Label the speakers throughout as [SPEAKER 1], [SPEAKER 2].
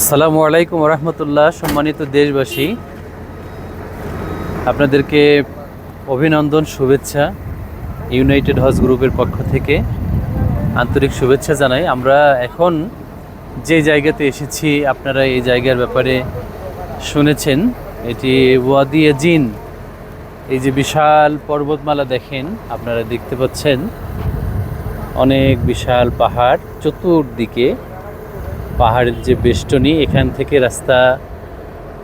[SPEAKER 1] আসসালামু আলাইকুম রহমতুল্লাহ, সম্মানিত দেশবাসী। আপনাদেরকে অভিনন্দন, শুভেচ্ছা ইউনাইটেড হজ গ্রুপের পক্ষ থেকে আন্তরিক শুভেচ্ছা জানাই। আমরা এখন যে জায়গাতে এসেছি, আপনারা এই জায়গার ব্যাপারে শুনেছেন। এটি ওয়াদিয়া জিন। এই যে বিশাল পর্বতমালা দেখেন, আপনারা দেখতে পাচ্ছেন। অনেক বিশাল পাহাড়, চতুর্দিকে পাহাড়ের যে বেষ্টনী, এখান থেকে রাস্তা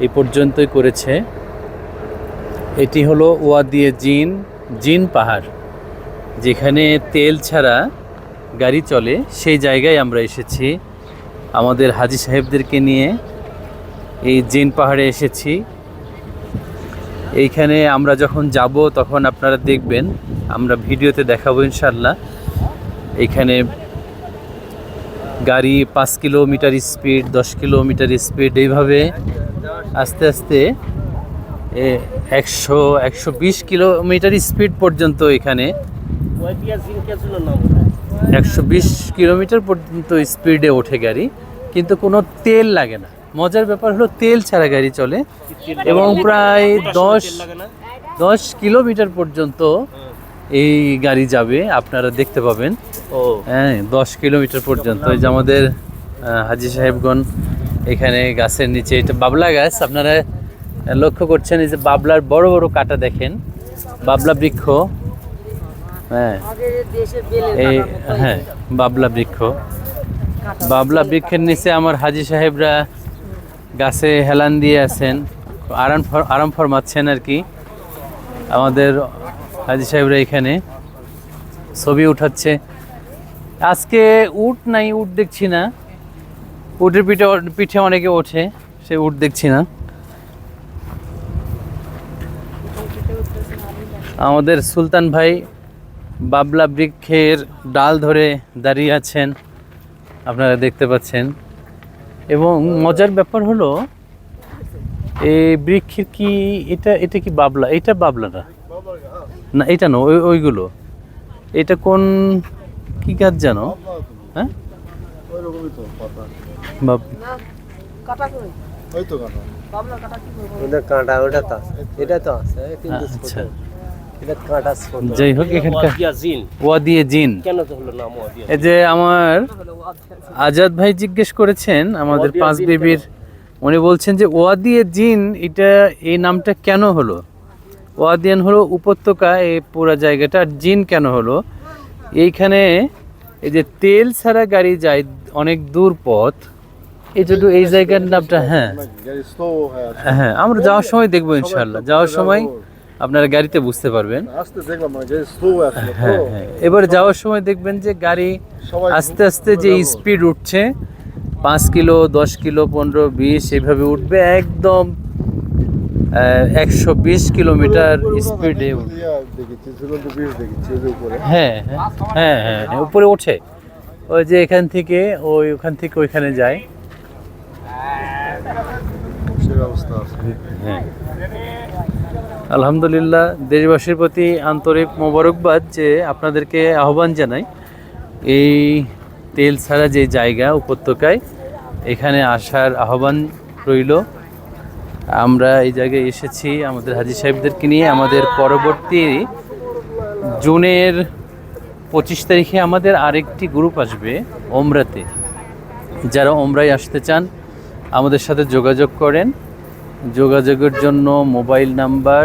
[SPEAKER 1] এ পর্যন্তই করেছে। এটি হলো ওয়াদিয়ে জিন জিন পাহাড়, যেখানে তেল ছাড়া গাড়ি চলে। সেই জায়গায় আমরা এসেছি। আমাদের হাজি সাহেবদেরকে নিয়ে এই জিন পাহাড়ে এসেছি। এইখানে আমরা যখন যাব, তখন আপনারা দেখবেন, আমরা ভিডিওতে দেখাবো ইনশাল্লাহ এইখানে গাড়ি পাঁচ কিলোমিটার স্পিড দশ কিলোমিটার স্পিড এইভাবে আস্তে আস্তে একশো একশো বিশ কিলোমিটার স্পিড পর্যন্ত এখানে। একশো বিশ কিলোমিটার পর্যন্ত স্পিডে ওঠে গাড়ি, কিন্তু কোনো তেল লাগে না। মজার ব্যাপার হলো তেল ছাড়া গাড়ি চলে। এবং প্রায় দশ দশ কিলোমিটার পর্যন্ত এই গাড়ি যাবে আপনারা দেখতে পাবেন।
[SPEAKER 2] ও।
[SPEAKER 1] হ্যাঁ দশ কিলোমিটার পর্যন্ত। এই যে আমাদের হাজি সাহেবগণ এখানে গাছের নিচে এটা বাবলা গাছ আপনারা লক্ষ্য করছেন এই যে বাবলার বড় বড় কাটা দেখেন। বাবলা বৃক্ষ। হ্যাঁ। এই হ্যাঁ বাবলা বৃক্ষ। বাবলা বৃক্ষের নিচে আমার হাজি সাহেবরা গাছে হেলান দিয়ে আছেন আরাম ফর- আরাম ফরমাচ্ছেন আর কি। আমাদের হাজি সাহেবরা এখানে ছবি উঠাচ্ছে। আজকে উট নাই, উট দেখছি না। উটের পিঠে পিঠে অনেকে ওঠে সে উট দেখছি না। আমাদের সুলতান ভাই বাবলা বৃক্ষের ডাল ধরে দাঁড়িয়ে আছেন, আপনারা দেখতে পাচ্ছেন। এবং মজার ব্যাপার হলো, এই বৃক্ষের কি, এটা এটা কি বাবলা? এটা বাবলা না না এটা না ওই ওইগুলো। এটা কোন কি গাছ জানো? হ্যাঁ?
[SPEAKER 3] ওইরকমই তো পাতা।
[SPEAKER 1] বাব-
[SPEAKER 3] ওই তো কাটা।
[SPEAKER 2] ওদের কাঁটা ওটা তো আছে। এটা তো আছে কিন্তু ছোট। এটা কাঁটা ছোট।
[SPEAKER 1] যাই হোক এখানকার
[SPEAKER 2] ওয়াদিয়া জিন।
[SPEAKER 1] ওয়া দিয়ে জিন।
[SPEAKER 2] কেন তো হলো নাম ওয়াদিয়া
[SPEAKER 1] এই যে আমার আজাদ ভাই জিজ্ঞেস করেছেন আমাদের পাঁচ বিবির উনি বলছেন যে ওয়াদিয়ে জিন এটা এই নামটা কেন হলো? ওয়াদিয়ান হলো উপত্যকা এই পুরো জায়গাটা। আর জিন কেন হলো? এইখানে এই যে তেল ছাড়া গাড়ি যায় অনেক দূর পথ। এই জন্য এই জায়গার নামটা হ্যাঁ।
[SPEAKER 3] হয়ে,
[SPEAKER 1] আমরা যাওয়ার সময় দেখব ইনশাল্লাহ যাওয়ার সময় আপনারা গাড়িতে বুঝতে পারবেন।
[SPEAKER 3] হ্যাঁ
[SPEAKER 1] হ্যাঁ। এবারে যাওয়ার সময় দেখবেন যে গাড়ি আস্তে আস্তে যে স্পিড উঠছে, পাঁচ কিলো, দশ কিলো, পনেরো, বিশ এভাবে উঠবে একদম একশো বিশ কিলোমিটার স্পিডে হ্যাঁ হ্যাঁ হ্যাঁ হ্যাঁ হ্যাঁ, উপরে ওঠে ওই যে এখান থেকে ওই ওখান থেকে ওইখানে যায়। হ্যাঁ। আলহামদুলিল্লাহ দেশবাসীর প্রতি আন্তরিক মোবারকবাদ যে আপনাদেরকে আহ্বান জানাই। এই তেল ছাড়া যে জায়গা উপত্যকায় এখানে আসার আহ্বান রইল। আমরা এই জায়গায় এসেছি আমাদের হাজি সাহেবদেরকে নিয়ে। আমাদের পরবর্তী জুনের পঁচিশ তারিখে আমাদের আরেকটি গ্রুপ আসবে ওমরাতে। যারা ওমরায় আসতে চান, আমাদের সাথে যোগাযোগ করেন। যোগাযোগের জন্য mobile number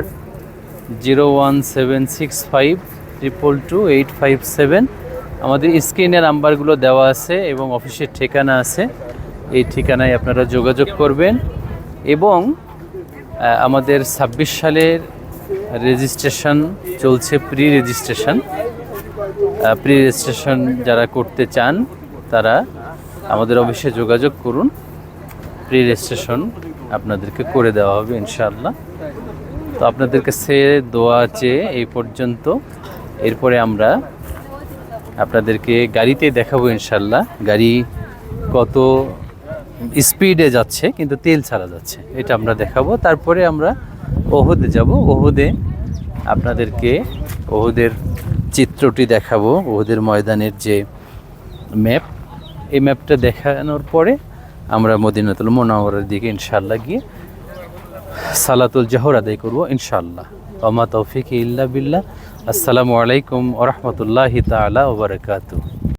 [SPEAKER 1] zero one seven six five triple two eight five seven. আমাদের স্ক্রিনে নাম্বারগুলো দেওয়া আছে এবং অফিসের ঠিকানা আছে। এই ঠিকানায় আপনারা যোগাযোগ করবেন এবং আমাদের ছাব্বিশ সালের রেজিস্ট্রেশন চলছে প্রি রেজিস্ট্রেশন প্রি রেজিস্ট্রেশন যারা করতে চান, তারা আমাদের অফিসে যোগাযোগ করুন। প্রি রেজিস্ট্রেশন আপনাদেরকে করে দেওয়া হবে ইনশাআল্লাহ। তো আপনাদের কাছে দোয়া চেয়ে এই পর্যন্ত। এরপরে আমরা আপনাদেরকে গাড়িতে দেখাবো ইনশাল্লাহ গাড়ি কত স্পিডে যাচ্ছে, কিন্তু তেল ছাড়া যাচ্ছে। এটা আমরা দেখাবো। তারপরে আমরা ওহুদে যাব। ওহুদে আপনাদেরকে ওহদের চিত্রটি দেখাবো। ওহদের ময়দানের যে ম্যাপ, এই ম্যাপটা দেখানোর পরে আমরা মদিনাতুল মোনাওয়ারের দিকে ইনশাল্লাহ গিয়ে সালাতুল জহর আদায় করব ইনশাল্লাহ ওমা তৌফিক ইল্লা বিল্লাহ। আসসালামু আলাইকুম ওরহমতুল্লাহি তালা ওবরাকাতু